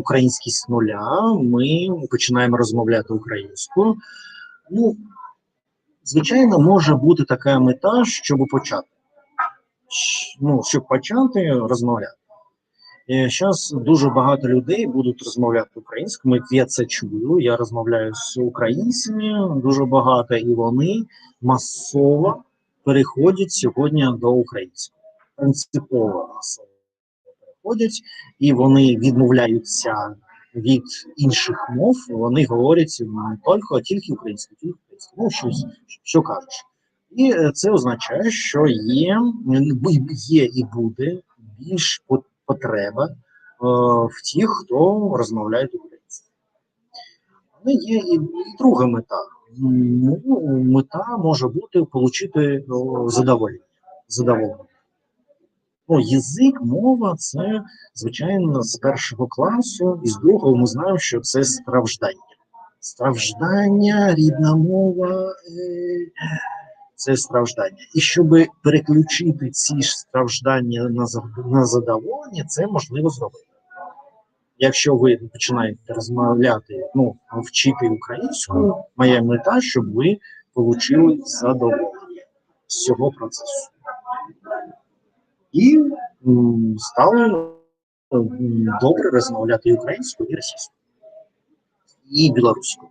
українськість з нуля, ми починаємо розмовляти українською. Ну, звичайно, може бути така мета, щоб почати. Ну, щоб почати розмовляти. Зараз дуже багато людей будуть розмовляти українською. Я це чую. Я розмовляю з українцями дуже багато, і вони масово переходять сьогодні до української. Принципово масово переходять, і вони відмовляються від інших мов. Вони говорять тільки, тільки українською, тільки українською. Ну, щось, що кажеш. І е, це означає, що є, є і буде більш потреба е, в тих, хто розмовляє українською. Але є і, і друга мета. Ну, мета може бути отримати задоволення. задоволення. Ну, язик, мова це, звичайно, з першого класу, і з другого ми знаємо, що це страждання. Страждання, рідна мова е, це страждання. І щоб переключити ці ж страждання на, задоволення, це можливо зробити. Якщо ви починаєте розмовляти, ну, вчити українську, моя мета, щоб ви отримали задоволення з цього процесу. І м, стали добре розмовляти і українською, і російською, і білоруською.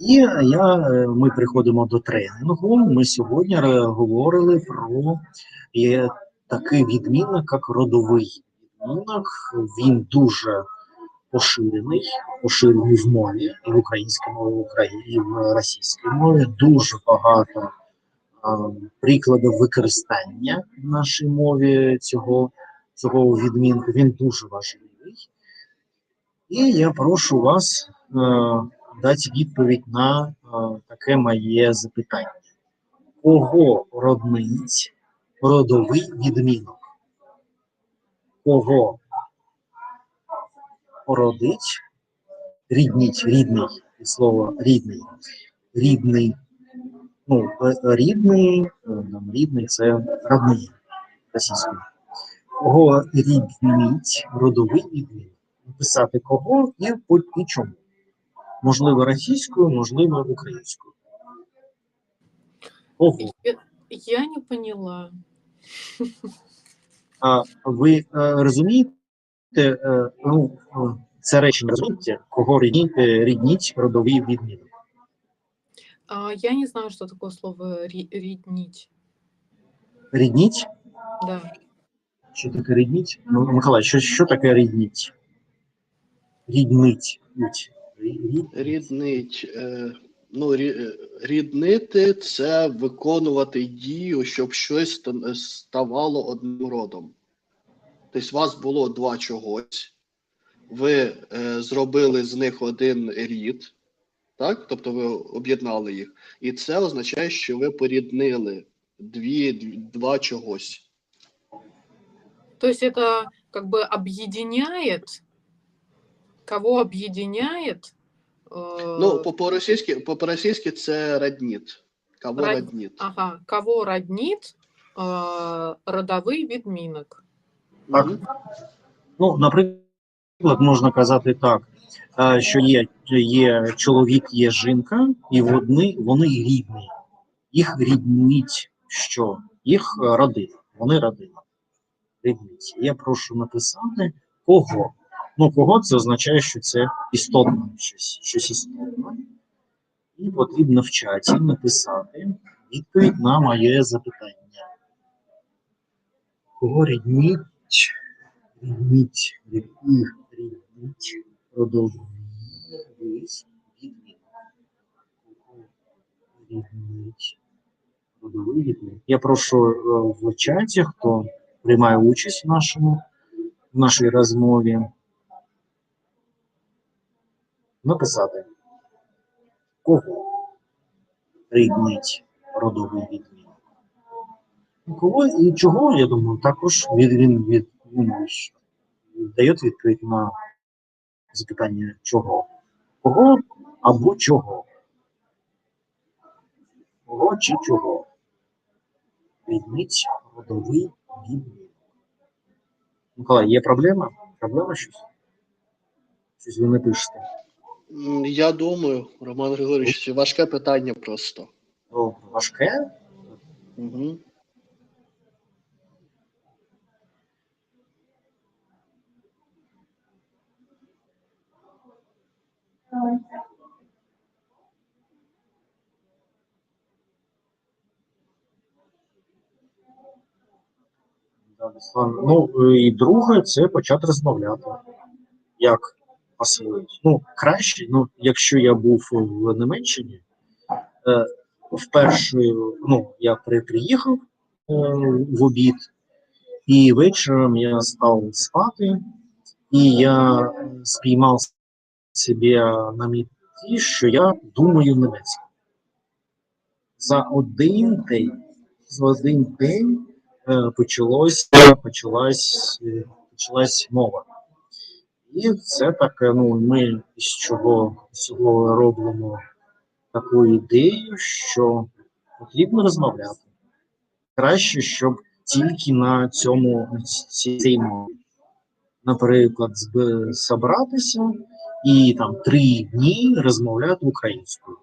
І я, е, ми приходимо до тренінгу. Ми сьогодні говорили про такий відмінок, як родовий відмінок. Він дуже поширений, поширений в мові, і в українській мові, і в російській мові. Дуже багато а, прикладів використання в нашій мові цього, цього відмінку. Він дуже важливий. І я прошу вас е, дати відповідь на е, таке моє запитання. Кого роднить родовий відмінок? Кого родить, рідніть, рідний, від слова рідний, рідний, ну, е, рідний, е, там, рідний це родний російською. Кого рідніть, родовий відмінок? Написати кого і, по- і чому. Можливо, російською, можливо, українською. Кого? Я, я не поняла. А ви е, розумієте, е, ну, е, це речення розумієте, кого рідніть, е, рідніть родовий відмінок? А, я не знаю, что такое слово ри- рідніть. Рідніть? Да. Що таке рідніть? Ну, Миколай, що, що таке рідніть? Ріднить. Рід- рід- Ріднить. Е, ну, рі- ріднити це виконувати дію, щоб щось ста- ставало одним родом. Тобто, у вас було два чогось, ви е, зробили з них один рід, так? Тобто ви об'єднали їх. І це означає, що ви поріднили дві, дві два чогось. То есть это как бы объединяет, кого объединяет? э, Ну, по- по-російськи, по- по-російськи це родніт. Кого Род- родніт. ага, кого роднит э, родовий відмінок. Так. Мгм. Ну, наприклад, можна казати так, е, що є, є чоловік, є жінка, і вони, вони рідні. Їх ріднить що? Їх родина. Вони родина. Ріднить. Я прошу написати кого. Ну, кого це означає, що це істотно щось, щось істотне. І потрібно в чаті написати відповідь на моє запитання. Кого ріднить рідніть, від їх рідніть, родовий відмінок. Я прошу е, в чаті, хто приймає участь в нашому, в нашій розмові, написати, кого ріднить родовий відмінок. Кого і чого, я думаю, також від, він від, ж, дає відповідь на запитання чого. Кого або чого. Кого чи чого. Відміть родовий відмінок. Миколай, є проблема? Проблема щось? Щось ви не пишете. Я думаю, Роман Григорович, важке питання просто. Добре, важке? Угу. Ну, і друге, це почати розмовляти. Як освоїть? Ну, краще, ну, якщо я був в Німеччині, е, вперше, ну, я приїхав е, в обід, і вечором я став спати, і я спіймав себе на меті, що я думаю німецько. За один день, за один день е, почалось, почалась, е, почалась мова. І це таке, ну, ми з чого, з цього робимо таку ідею, що потрібно розмовляти. Краще, щоб тільки на цьому цій мові. Наприклад, собратися і там три дні розмовляти українською.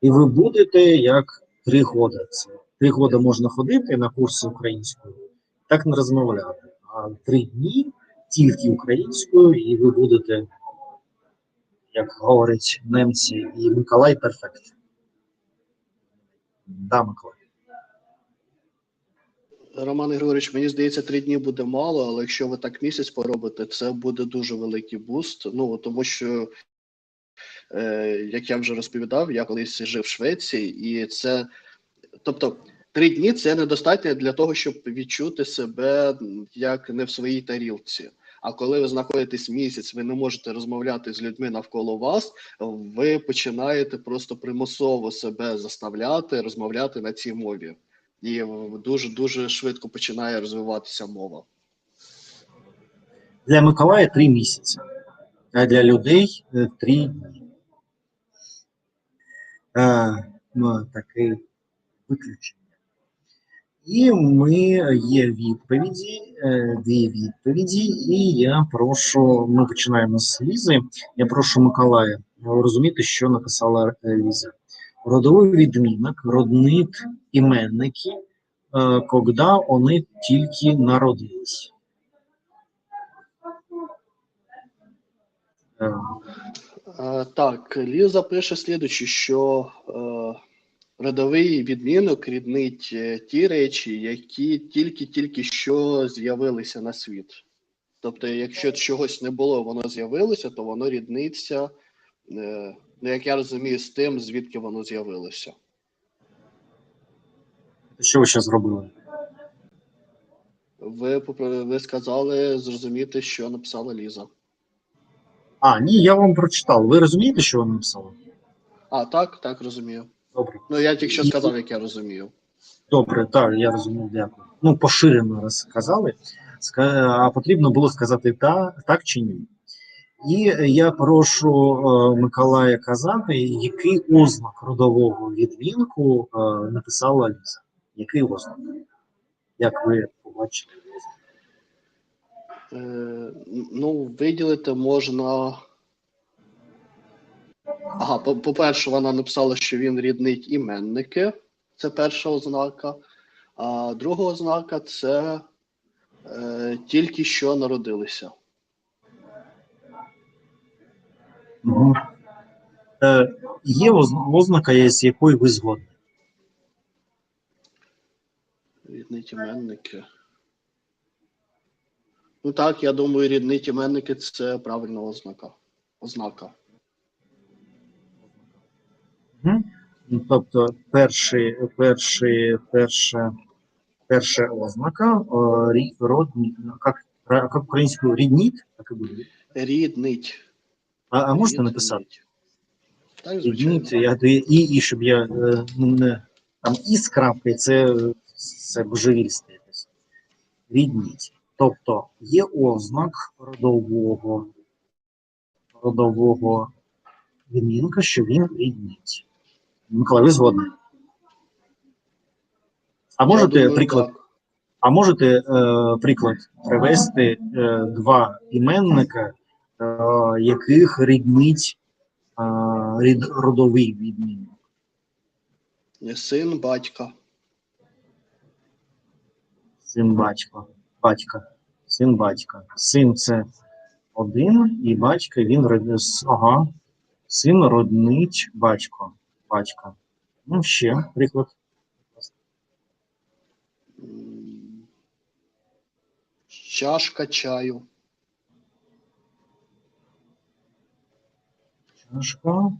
І ви будете як три года. Три года можна ходити на курси української, так не розмовляти. А три дні тільки українською, і ви будете, як говорять немці, і Миколай перфект. Да, Миколай. Роман Григорович, мені здається, три дні буде мало, але якщо ви так місяць поробите, це буде дуже великий буст. Ну тому що, е, як я вже розповідав, я колись жив в Швеції, і це, тобто, три дні це недостатньо для того, щоб відчути себе як не в своїй тарілці. А коли ви знаходитесь місяць, ви не можете розмовляти з людьми навколо вас, ви починаєте просто примусово себе заставляти розмовляти на цій мові. І дуже дуже швидко починає розвиватися мова. Для Миколая три місяці, а для людей е, три дні. Е, ну, таке виключення. І ми є відповіді, е, дві відповіді, і я прошу, ми починаємо з Лізи. Я прошу Миколая розуміти, що написала е, Ліза. Родовий відмінок, роднит іменники, е, когда вони тільки народились. Е, Е, Так, Ліза пише слідуче, що родовий відмінок ріднить ті речі, які тільки-тільки що з'явилися на світ. Тобто, якщо чогось не було, воно з'явилося, то воно рідниться, ну, як я розумію, з тим, звідки воно з'явилося. Що ви ще зробили? Ви, ви сказали зрозуміти, що написала Ліза. А, ні, я вам прочитав. Ви розумієте, що вона написала? А, так, так, розумію. Добре. Ну, я тільки що сказав, як я розумію. Добре, так, я розумів, дякую. Ну, поширено розказали, а потрібно було сказати та, так чи ні. І я прошу е, Миколая казати, який ознак родового відмінку е, написала Ліза. Який ознак? Як ви побачите? Ну, виділити можна. Ага, по- по-перше, вона написала, що він ріднить іменники. Це перша ознака. А друга ознака це е, тільки що народилися. Угу. Е, є оз- ознака, з якою ви згодні. Ріднить іменники. Ну так, я думаю, ріднить іменники це правильна ознака. Ознака. Ну, Тобто, перший, перший, перша, перша ознака е, родні, як, як українською рідніт, так і буде. Ріднить. А, а можете написати? Так, звичайно. Я і, і щоб я е, ну, не там і з крапкою, це, це божевільство якесь. Рідніт. Тобто є ознак родового, родового відмінка, що він рідніть. Миколай, ви згодні? А можете думаю, приклад, так. а можете е, приклад привести е, два іменника, яких ріднить е, рід, родовий відмінок. Син батька. Син батько. Батька. Син батька. Син це один, і батько він род- ага. Син роднить батько. Батька. Ну, ще приклад. Чашка чаю. Чашка.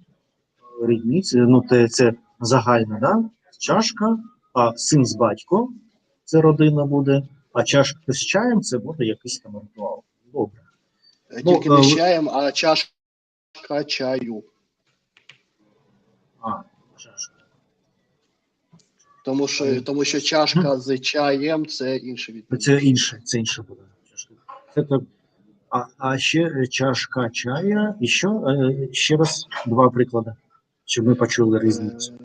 Рідниці, ну це, це загальне, да? Чашка, а син з батько це родина буде, а чашка з чаєм це буде якийсь там ритуал. Добре. Е, Ну, Тільки е, не з чаєм, а чашка чаю. А, чашка. Тому що, Е, тому що чашка з чаєм це інше Ну, відмінок. Це інше, це інше буде. Це так. А, а ще е, чашка чая, і що? Е, Ще раз два приклади, щоб ми почули різницю. Е,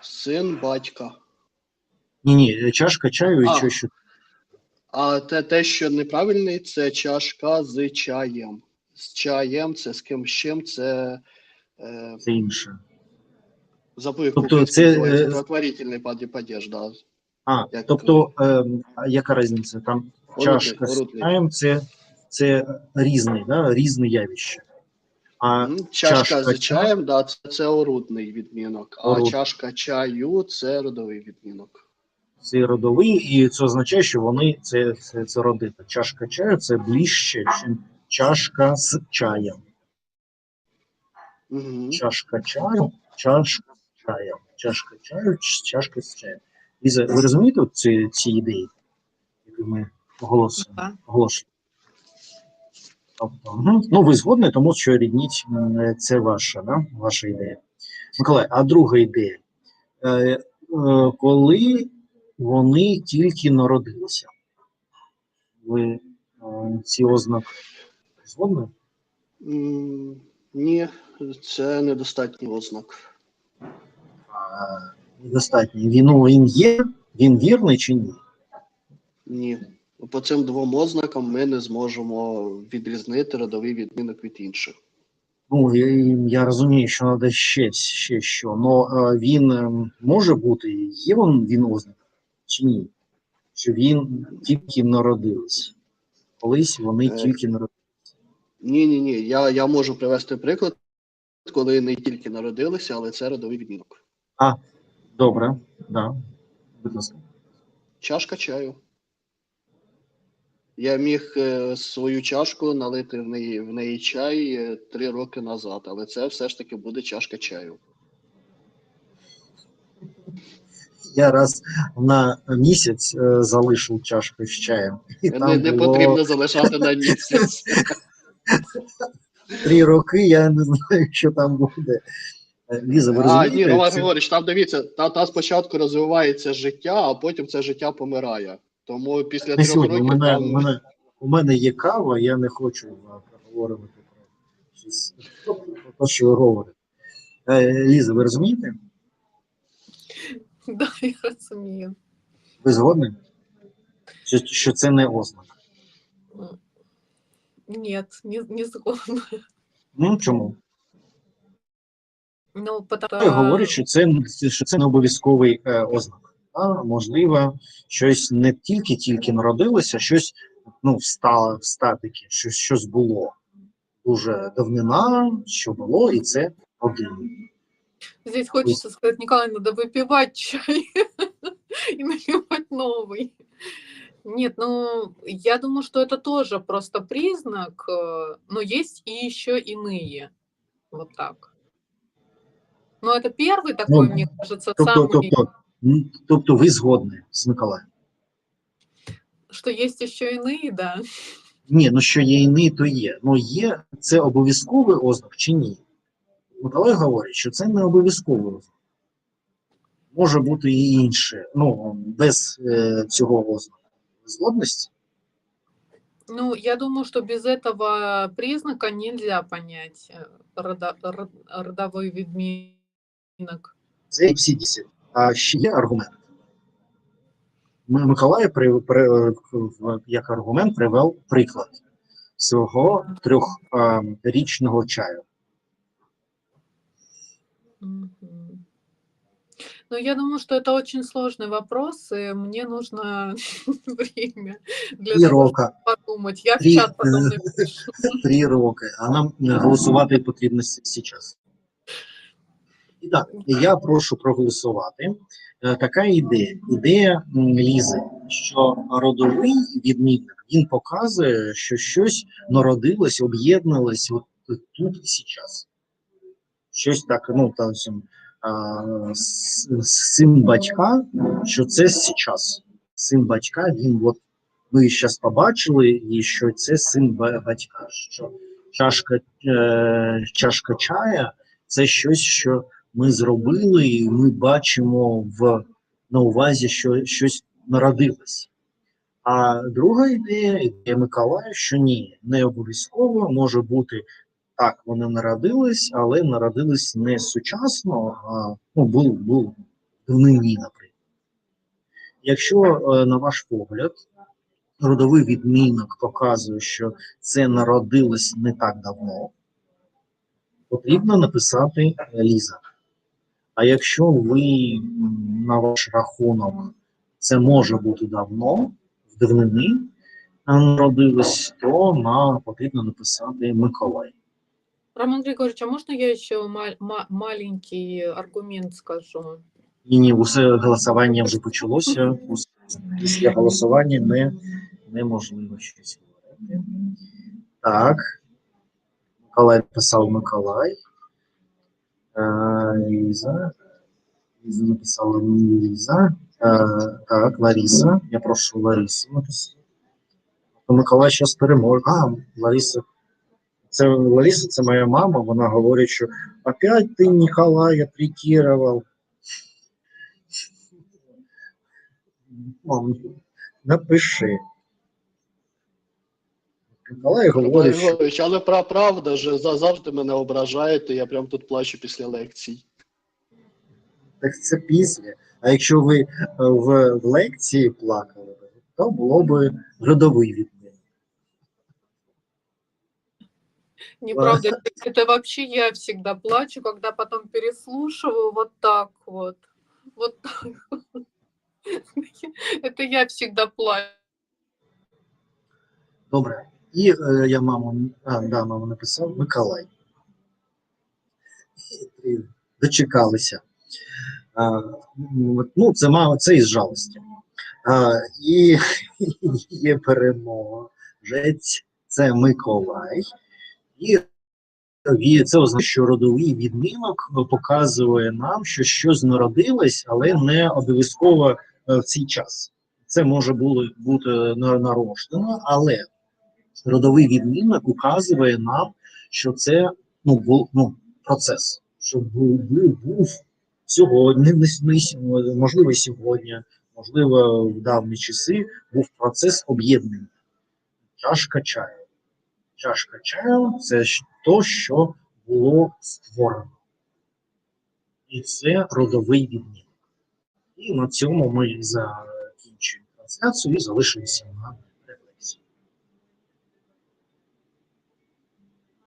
Син батька. Ні, ні, чашка чаю і А. що ще? А те, те, що неправильний, це чашка з чаєм. З чаєм, це з ким з чим, це е, Це інше. забув, як Тобто це, е, благотворительний падеж, да. А, Як- тобто, е, яка різниця? Там чашка з орудний. чаєм це, це різний, да? різне явище. А Чашка чашка з чаєм, да, це, це орудний відмінок, а Оруд. чашка чаю це родовий відмінок. це родовий, і це означає, що вони це, це, це родина. Чашка чаю це ближче, ніж чашка з чаєм. Угу. Чашка чаю, чашка з чаєм. Чашка чаю, чашка з чаєм. Ліза, ви розумієте ці, ці ідеї, які ми оголосуємо? Да. Тобто, ну, ви згодні, тому що рідніть це ваша, да? ваша ідея. Миколай, а друга ідея. Е, е, коли вони тільки народилися, ви е, ці ознаки згодні? Ні, це недостатній ознак. А, Недостатньо. Він, ну, він є, він вірний чи ні? Ні. По цим двом ознакам ми не зможемо відрізнити родовий відмінок від інших. Ну, я, я розумію, що треба ще, ще що. Але він ем, може бути, є він, він ознак чи ні? Що він тільки народились. Колись вони Е. тільки народились. Ні, ні, ні. Я, я можу привести приклад, коли не тільки народилися, але це родовий відмінок. А, Добре, да. Будь ласка. Чашка чаю. Я міг е, свою чашку налити в неї, в неї чай е, три роки назад, але це все ж таки буде чашка чаю. Я раз на місяць е, залишив чашку з чаєм. І Не, там не було потрібно залишати на місяць. три роки, я не знаю, що там буде. Ліза, ви А, ні, Роман Григорович, там дивіться, та, та спочатку розвивається життя, а потім це життя помирає. Тому після Не трьох сьогодні. У мене, у, мене, у мене є кава, я не хочу е, проговорювати про те, що ви говорите. Е, Ліза, ви розумієте? Да, я розумію. Ви згодні? Що, що це не ознак. Нет, не, не згодна. Ну чому? Ну, потому Я говорю, що це, що це не обов'язковий е, ознак А, можливо, щось не тільки-тільки народилося, щось ну, встало, в статики, щось, щось було. Дуже давнина, що було, і це один. Здесь хочется сказать, Николай, надо выпивать чай и наливать новый. Нет, ну, я думаю, что это тоже просто признак, э, но есть и еще иные. Вот так. Но это первый такой, Ну, мне кажется, Тобто, самый, тобто, м, тобто ви згодні з Миколаєм. что есть еще иные, да. Ні, ну що є іни, то є. Ну є це обов'язковий ознак чи ні? Миколай говорить, що це не обов'язковий ознак. Може бути і інше, ну, без е, цього ознаку. Згодності? Ну, я думаю, что без этого признака нельзя понять э, родо- род- родовой відмінок. Це всі 10. А ще є аргумент. М- Миколай при, при, в- як аргумент привел приклад. свого трьохрічного чаю. Мгм. Ну, я думаю, что это очень сложный вопрос, и мне нужно время для Три того, роки. чтобы подумать. Я в Три- чат потом напишу. Три роки, а нам е, голосувати потрібно зараз. Так, я прошу проголосувати. Е, Така ідея. Ідея Лізи, що родовий відмінник він показує, що щось народилось, об'єдналось от тут і зараз. Щось так, ну там син батька, що це зараз. Син батька, він от ми зараз побачили, і що це син батька. Що чашка, е, чашка чая це щось, що ми зробили, і ми бачимо в на увазі, що щось народилось. А друга ідея, ідея Миколая, що ні, не обов'язково може бути так, вони народились, але народились не сучасно, а ну, був, був давнині, наприклад. Якщо, е, на ваш погляд, родовий відмінок показує, що це народилось не так давно, потрібно написати Ліза. А якщо ви на ваш рахунок це може бути давно, в давнини народилось, то на потрібно написати Миколай. Роман Григорьевич, а можно я еще ма- маленький аргумент скажу? Ні, ні, усе голосування вже почалося. Усе- Після голосування не, неможливо щось говорити. Так. Миколай написав Миколай. Е, Ліза. Ліза написала Ліза. Е, так, Лариса. Я прошу Ларису написати. То Миколай зараз переможе. А, Лариса. Це Лариса, це моя мама. Вона говорить, що опять ти Ніколая прикірував. Мам, напиши. Миколай говорить, що Григорович, але пра- правда ж за- завжди мене ображаєте, я прям тут плачу після лекцій. так це після. А якщо ви е, в, в лекції плакали, б, то було б родовий відмін. Неправда, это, это вообще я всегда плачу, когда потом переслушиваю вот так вот. Вот так вот. Это я всегда плачу. Добре. І е, я маму, а, да, маму написав Миколай. І Дочекалися. А, ну, це мама, це із жалості. А, і є перемога. Жець це Миколай. І це означає, що родовий відмінок е, показує нам, що щось народилось, але не обов'язково е, в цей час. Це може було бути на- нарощено, але родовий відмінок указує нам, що це ну, був ну, процес, що був, був, сьогодні, можливо, сьогодні, можливо, в давні часи був процес об'єднання. Чашка чаю. Чашка чаю це то, що було створено. І це родовий відмінок. І на цьому ми закінчуємо трансляцію і залишимося на